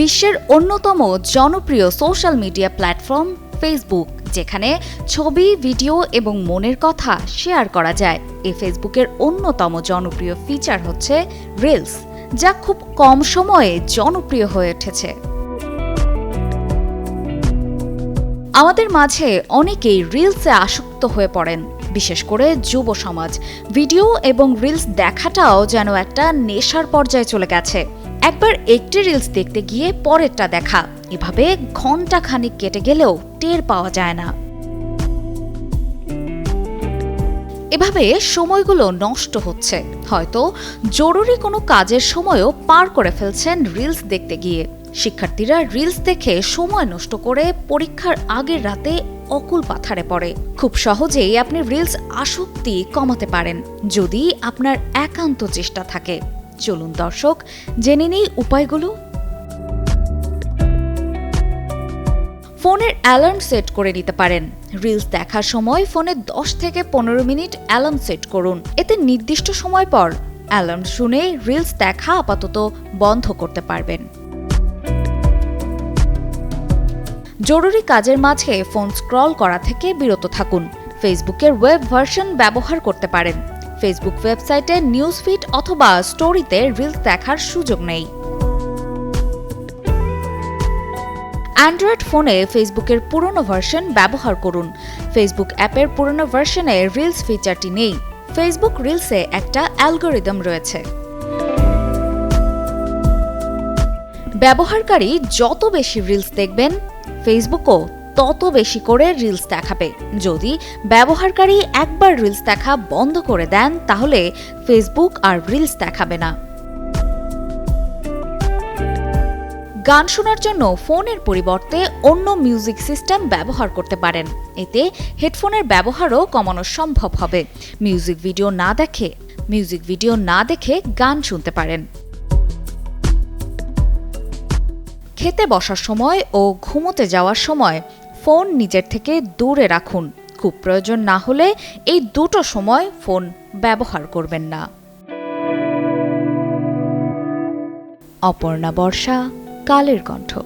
বিশ্বের অন্যতম জনপ্রিয় সোশ্যাল মিডিয়া প্ল্যাটফর্ম ফেসবুক যেখানে ছবি ভিডিও এবং মনের কথা শেয়ার করা যায়। এই ফেসবুকের অন্যতম জনপ্রিয় ফিচার হচ্ছে রিলস যা খুব কম সময়ে জনপ্রিয় হয়ে উঠেছে। আমাদের মাঝে অনেকেই রিলসে আসক্ত হয়ে পড়েন। বিশেষ করে যুব সমাজ। ভিডিও এবং রিলস দেখাটাও যেন একটা নেশার পর্যায়ে চলে গেছে। একবার একটি রিলস দেখতে গিয়ে পরেরটা দেখা। এভাবে ঘণ্টা খানিক কেটে গেলেও টের পাওয়া যায় না। এভাবে সময়গুলো নষ্ট হচ্ছে। হয়তো জরুরি কোনো কাজের সময়ও পার করে ফেলছেন রিলস দেখতে গিয়ে। শিক্ষার্থীরা রিলস দেখে সময় নষ্ট করে পরীক্ষার আগের রাতে অকুল পাথারে পড়ে। খুব সহজেই আপনি রিলস আসক্তি কমাতে পারেন, যদি আপনার একান্ত চেষ্টা থাকে। চলুন দর্শক, জেনে নেই উপায়গুলো। ফোনের অ্যালার্ম সেট করে নিতে পারেন। রিলস দেখার সময় ফোনে 10 থেকে পনেরো মিনিট অ্যালার্ম সেট করুন। এতে নির্দিষ্ট সময় পর অ্যালার্ম শুনে রিলস দেখা আপাতত বন্ধ করতে পারবেন। জরুরি কাজের মাঝে ফোন স্ক্রল করা থেকে বিরত থাকুন। ফেসবুকের ওয়েব ভার্সন ব্যবহার করতে পারেন। ফেসবুক ওয়েবসাইটে নিউজ ফিড অথবা স্টোরিতে রিলস দেখার সুযোগ নেই। অ্যান্ড্রয়েড ফোনে ফেসবুকের পুরনো ভার্সন ব্যবহার করুন। ফেসবুক অ্যাপের পুরনো ভার্সনে রিলস ফিচারটি নেই। ফেসবুক রিলসে একটা অ্যালগোরিদম রয়েছে। ব্যবহারকারী যত বেশি রিলস দেখবেন ফেসবুকও তত বেশি করে রিলস দেখাবে। যদি ব্যবহারকারী একবার রিলস দেখা বন্ধ করে দেন, তাহলে ফেসবুক আর রিলস দেখাবে না। গান শোনার জন্য ফোনের পরিবর্তে অন্য মিউজিক সিস্টেম ব্যবহার করতে পারেন। এতে হেডফোনের ব্যবহারও কমানো সম্ভব হবে। মিউজিক ভিডিও না দেখে মিউজিক ভিডিও না দেখে গান শুনতে পারেন। খেতে বসার সময় ও ঘুমোতে যাওয়ার সময় ফোন নিজের থেকে দূরে রাখুন। খুব প্রয়োজন না হলে এই দুটো সময় ফোন ব্যবহার করবেন না। অপর্ণা বর্ষা, কালের কণ্ঠ।